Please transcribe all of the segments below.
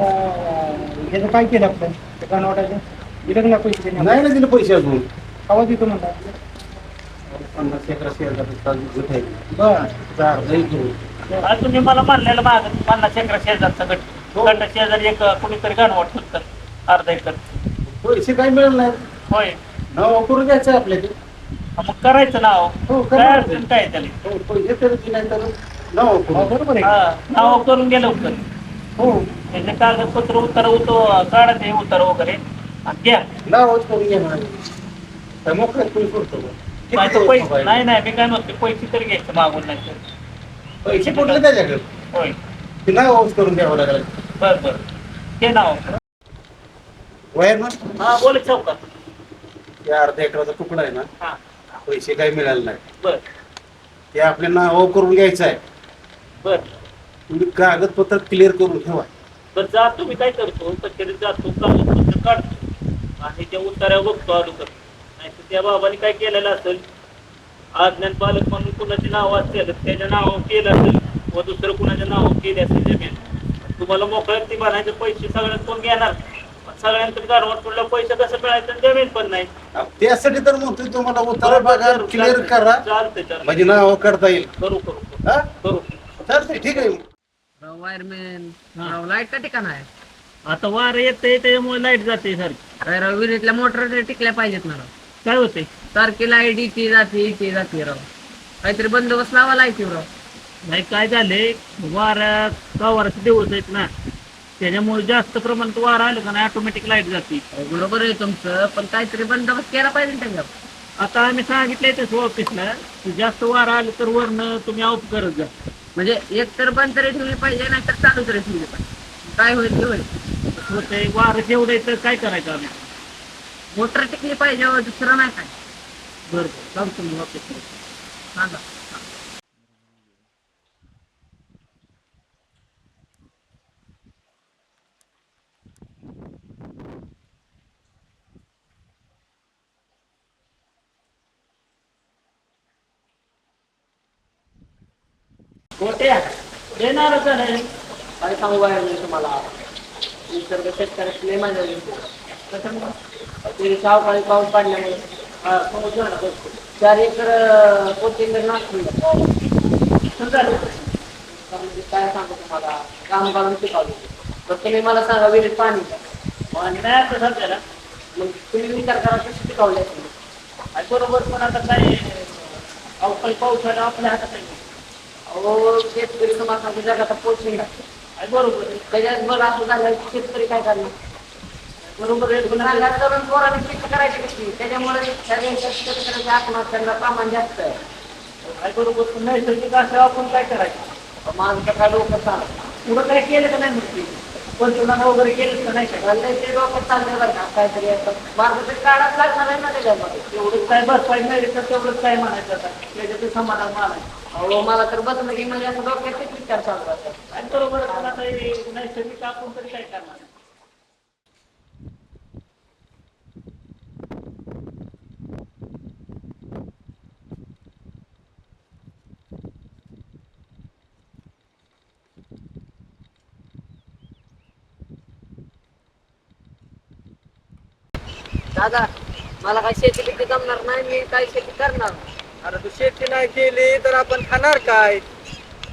ह्याचं काय केलं आपलं ते गाणवाटाचं दिलं नाही पैसे? नाही ना दिले पैसे अजून. केव्हा देतो म्हणता? पन्नास एकरा शेअर आहे बरं. चार आज तुम्ही मला मानलेलं माग पन्नास एकर शेजारचा गट. हो. गट शेजारी एक कुणीतरी गाणवट होतं. अर्धा एकर. पैसे काही मिळाले नाही? होय. नाव करून घ्यायचं आपल्या ते हा, मग करायचं नाव. हो, काय करायचं. अडचण काय त्याला? हो, पैसे तरी दिले तर नाव हो, करू बरोबर आहे. हा, नाव करून गेलं होतं. हो. त्याचे कागदपत्र उतार उतो काढा ते उतार वगैरे आणि नावच करून घेणार मोकळ्यात कोणी करतो माझं पैसे? नाही नाही मी काय म्हणतो पैसे तरी घ्यायचे मागून नाही तर. पैसे कुठले त्याच्याकडे होय ते नावच करून द्यावं लागेल बर बर ते नाव वायर ना हा बोल चौकात ते अर्ध्या एकराचा तुकडा आहे ना पैसे काही मिळाले नाही बर ते आपल्या नाव करून घ्यायचं आहे बर तुम्ही कागदपत्र क्लिअर करून ठेवा बर जातो मी काय करतो कचेरीत जातो कागदपत्र काढतो आणि त्या उतार्या बघतो अगोदर नाही तर त्या बाबाने काय केलेलं असेल? आज्ञान पालक म्हणून कुणाचे नाव असतील त्याच्या नावावर केलं असेल व दुसरं कुणाच्या नावावर केले असेल जमीन. तुम्हाला मोकळ्यात ती बनायचे पैसे सगळ्यात कोण घेणार? सगळ्यांचं गारवट पडलं पैसे कसं मिळायचं? जमीन पण नाही. त्यासाठी तर म्हणतोय तुम्हाला उत्तर बघा क्लिअर करा. चालतंय चालतंय. म्हणजे नाव करता येईल. करू करू करू. हा? करू. चालतंय ठीक आहे. राव वायरमॅन हा. राव लाइट का ठिकाण आहे? आता वारं येतंय त्याच्यामुळे लाइट जाते सारखी. काय राव विहिरीतल्या मोटर टिकल्या पाहिजेत ना राव? काय होतंय? सारखी लाइट इथे जाते इथे जाते राव. काहीतरी बंदोबस्त लावा लाइट राव? नाही काय झाले वारा वाराचे दिवस आहेत ना. त्याच्यामुळे जास्त प्रमाणात वारा आलं का नाही ऑटोमॅटिक लाइट जाते. अहो, बरोबर आहे तुमचं पण काहीतरी बंदोबस्त केला पाहिजे ना त्याच्यावर. आता आम्ही सांगितलंय तसं ऑफिसला की जास्त वारा आलं तर वरनं तुम्ही ऑफ करत जा. म्हणजे एक तर बंद तरी ठेवली पाहिजे नाही तर चालू तरी ठेवली पाहिजे. काय होईल ते होईल. होतंय वारं जेवढं तर काय करायचं आम्ही? मोटर टिकली पाहिजे दुसरं नाही काय? बरं बरं सांगतो मी सांगा मोठ्या देणारच नाही. काय सांगू वायरमॅन तुम्हाला? निसर्ग शेतकऱ्याची लय मजा येते. ते सावकाळी पाऊस पाडल्यामुळे. समुद्र ना, चार एकर कोथिंबीर नाचली झालं. म्हणजे काय सांगू तुम्हाला? काम काढून शिकावलं तर तुम्ही मला सांगा विहिरीत पाणी द्या. आणि नाही आता सध्याला मग तुम्ही विचार करा कशी शिकवले आणि बरोबर पण आता काय अवकाळी पाऊस आपल्या हातात आहे. अहो शेतकरी समाजाच्या जगात पोचली आणि बरोबर. त्याच्यात बघ असं झालं शेतकरी काय करणार? बरोबर आहे. पण आता- सांगा तरुण पोराने शेती करायची कशी? त्याच्यामुळे सगळ्या शेतकऱ्याच्या आत्महत्यांना प्रमाण जास्त आहे. आणि बरोबर पण नैसर्गिक असं आपण काय करायचं? माझं तर काय डोकं चालत पुढं काय केलं का नाही म्हणते पंचनामा वगैरे केलं का नाही? चाललंय ते डोकं चाललंय बरं का. काहीतरी असं मार्गदर्शन काढायला लागणार आहे ना त्याच्यामध्ये. तेवढंच काय बस पाहिजे नाही तर तेवढंच काय म्हणायचं आता? त्याच्यात समाधान मानायचं. अहो मला तर बसलं की म्हणजे असं डोक्यात तेच विचार चालू राहतात. आणि बरोबर आहे, पण आता हे नैसर्गिक आपण तरी काय करणार? दादा मला काय शेती बिती जमणार नाही मी काय शेती करणार? अरे तू शेती नाही केली तर आपण खाणार काय?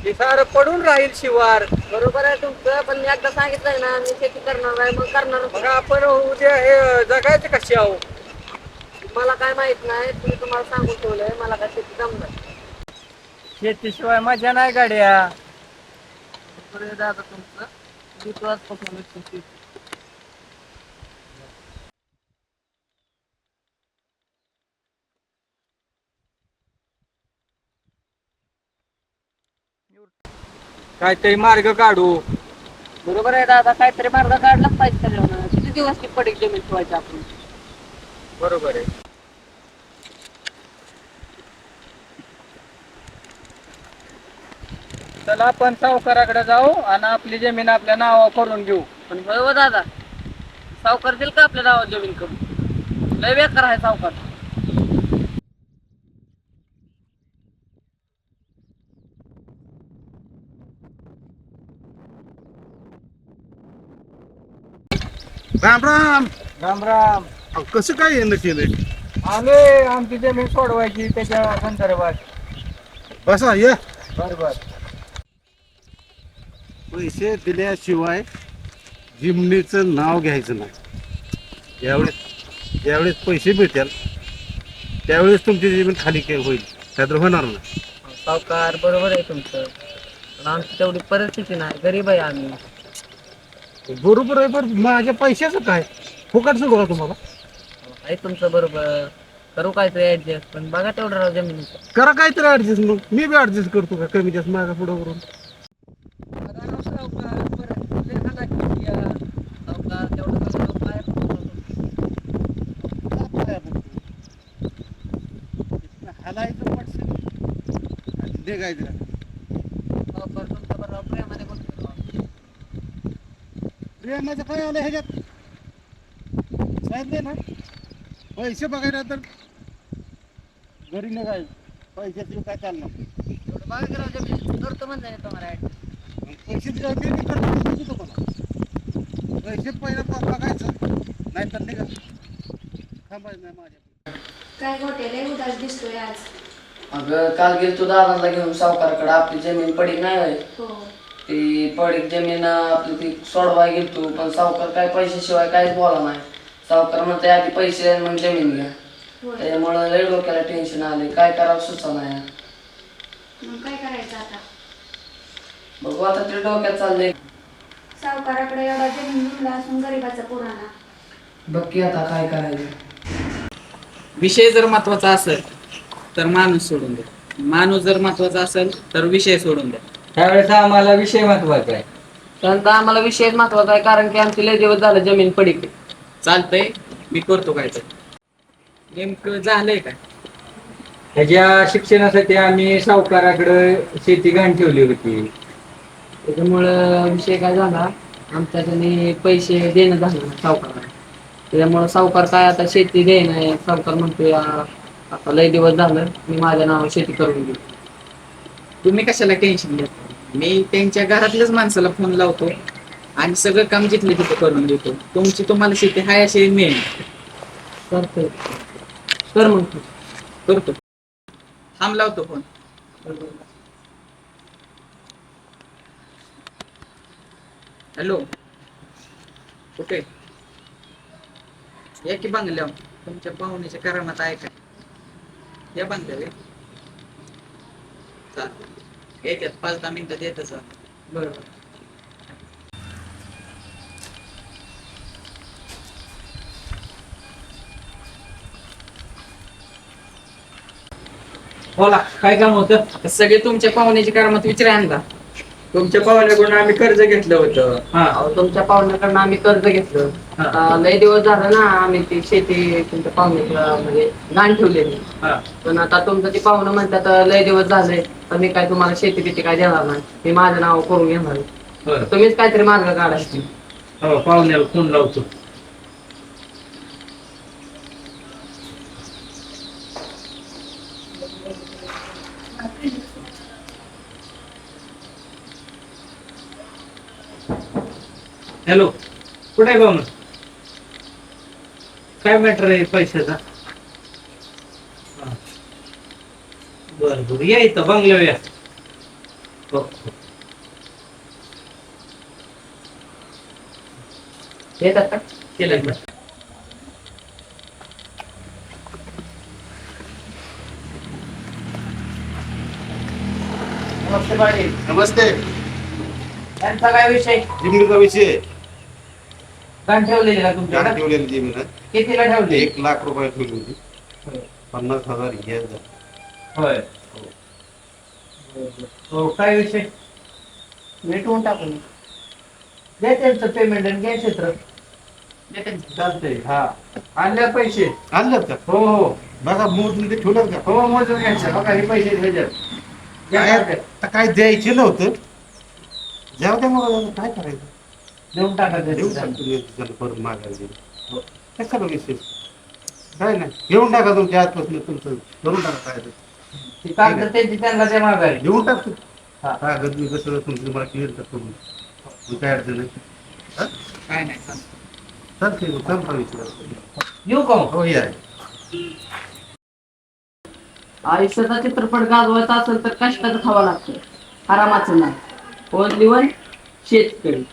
हे सारं पडून राहील शिवार. बरोबर आहे तुमचं पण मी एकदा सांगितलंय ना मी शेती करणार आहे मग करणार मग आपण उद्या हे जगायचं कशी आहो? मला काय माहीत नाही तुम्ही तुम्हाला सांगून ठेवलंय मला काय शेती जमणार शेतीशिवाय मजा नाही गाड्या. बरोबर आहे दादा तुमचं. मी पासून शेती काहीतरी मार्ग काढू. बरोबर आहे दादा काहीतरी मार्ग काढलाच पाहिजे त्याच्यावर. किती दिवस ती पडीक जमीन ठेवायची आपण? बरोबर आहे. चला आपण सावकाराकडे जाऊ आणि आपली जमीन आपल्या नावावर करून घेऊ. पण होय हो दादा. सावकार दिल का आपल्या नावावर जमीन करून? लय बेकार आहे सावकार. राम राम. राम राम. अहो, कसं काय येणं केलंय? आले आमची जमीन सोडवायची त्याच्या संदर्भात. बसा ये. बरोबर पैसे दिल्याशिवाय जिमनीचं नाव घ्यायचं नाही. ज्यावेळेस ज्यावेळेस पैसे मिळतील त्यावेळेस तुमची जमीन खाली काय होईल. काय तर होणार नाही. सावकार बरोबर आहे तुमचं. पण आमची तेवढी परिस्थिती नाही. गरीब आहे आम्ही. बरोबर आहे पण माझ्या पैशाचं काय? फुकट सांगू का तुम्हाला? आहे तुमचं बरोबर. करू काय ते ऍडजस्ट पण बघा तेवढं राव जमिनीचं करा काहीतरी ऍडजस्ट मग. मी बी ऍडजस्ट करतो का कमी जास्त मागा पुढं करून हलायचं आणि निघायचं सावकार तुमच्या बरोबर प्रेमाने बोलतो राव. प्रेमाचं काय आलं ह्याच्यात? सांगितले ना. पैसे बघायला तर घरी काय चालणार करतो ना तुम्हाला adjust. पैसे काय मी बी करतो म्हणतो की तुम्हाला? पैसे पहिलं ब- बघायचं. नाही तर थांबायचं नाही माझ्या काय घोटेले उदास दिसतोय आज. अगं काल गेलतो दादाला घेऊन सावकारकडे. आपली जमीन पडी नाही होय. हो. ती पडीक जमीन आपली ती सोडवाय गेलतो पण सावकार काय पैशाशिवाय काहीच बोला नाही. सावकार म्हणते आधी पैसे आणि मग जमीन घ्या. होय. त्यामुळे लय डोक्याला टेन्शन आले काय करावं सुचा नाही. मग काय करायचं आता? बघू आता ते डोक्यात चाललंय. सावकाराकडे एवढा जमीन मुलगा असून गरीबाचा पुराणा. बघ की आता काय करायचं. विषय जर महत्त्वाचा असेल तर माणूस सोडून द्या माणूस जर महत्त्वाचा असेल तर विषय सोडून द्या त्यावेळेस आम्हाला विषय महत्त्वाचा आहे. त्यानंतर आम्हाला विषय महत्त्वाचा आहे कारण की आमची लय दिवस झालं जमीन पडीक चालतंय मी करतो काय तर नेमकं झालंय काय? ह्याच्या शिक्षणासाठी आम्ही सावकाराकडे शेती घाण ठेवली होती. त्याच्यामुळं विषय काय झाला आमच्याकडे पैसे देणं झालं नाही सावकाराला. त्याच्यामुळं सावकार काय आता शेती देणं सावकार म्हणतोय "आ, आता लय दिवस झालं मी माझ्या नावावर शेती करून घेऊ. तुम्ही कशाला टेन्शन घेता? मी त्यांच्या घरातल्याच माणसाला फोन लावतो आणि सगळं काम जिथले तिथे करून देतो. तुमची तुम्हाला शेती हाय अशी मिळेल करतोय कर मग तू. करतो. थांब लावतो फोन हॅलो. कुठे? या की बंगल्यावर? तुमच्या पाहुण्याच्या करामात आहे का? या बंगल्यावर. येतात पाच दहा मिनिटात येतच बरोबर. बोला काय काम होतं? सगळे तुमच्या पाहुण्याच्या करामात विचारा आणला तुमच्या पाहुण्याकडून आम्ही कर्ज घेतलं होतं. अहो, तुमच्या पाहुण्याकडनं आम्ही कर्ज घेतलं. लय दिवस झालं ना आम्ही ती शेती तुमच्या पाहुण्याच्या म्हणजे गाण ठेवलेली. पण आता तुमचं ती पाहुणं म्हणतात लय दिवस झाले तर मी काय तुम्हाला शेती बिती काय देणार नाही. मी माझं नाव करून घेणार. तुम्हीच काहीतरी मार्ग काढायची हो पाहुण्याला फोन लावतो. हॅलो कुठे आहे पाहुणं काय मॅटर आहे पैशाचा हा. बरं बरं या इथं बंगल्यावर या हो हो. येतात का केलं का? नमस्ते पाटील नमस्ते त्यांचा काय विषय जिमनीचा विषय गाण ठेवलेली का गाडी तुमच्याकडे ठेवलेली जमीन आहे. कितीला ठेवली एक लाख रुपये ठेवली होती. पन्नास हजार घ्या होय. हो काय विषय? मिटवून टाकून. द्या त्यांचं पेमेंट आणि घ्या क्षेत्र. चालतंय हा. आणल्या पैसे? आणलं का? हो हो. बघा मोजून ते ठेवलं का? हो मोजून घ्यायचं. बघा हे पैसे. काय घ्या. आता काय द्यायचे नव्हतं. जाऊ द्या मला काय करायचं? देऊन टाका देऊ त्याच्यात. शकतो मी त्याला परत मागायला कशाला विशेष काय नाही घेऊन टाका तुमच्या हातपासून तुमचं करून टाका काय ते. कागद त्यांची त्यांना द्या माघारी. घेऊन टाकतो. हा. कागद मी कसं तुमचं मला क्लिअर करून. मग काय अडचण नाही. काय नाही चालतं. विचार येऊ का? हो या. आयुष्याचा चित्रपट गाजवायचा असेल तर कष्टाचं खावं लागतं. आरामाचं नाही. ओनली वन शेतकरी.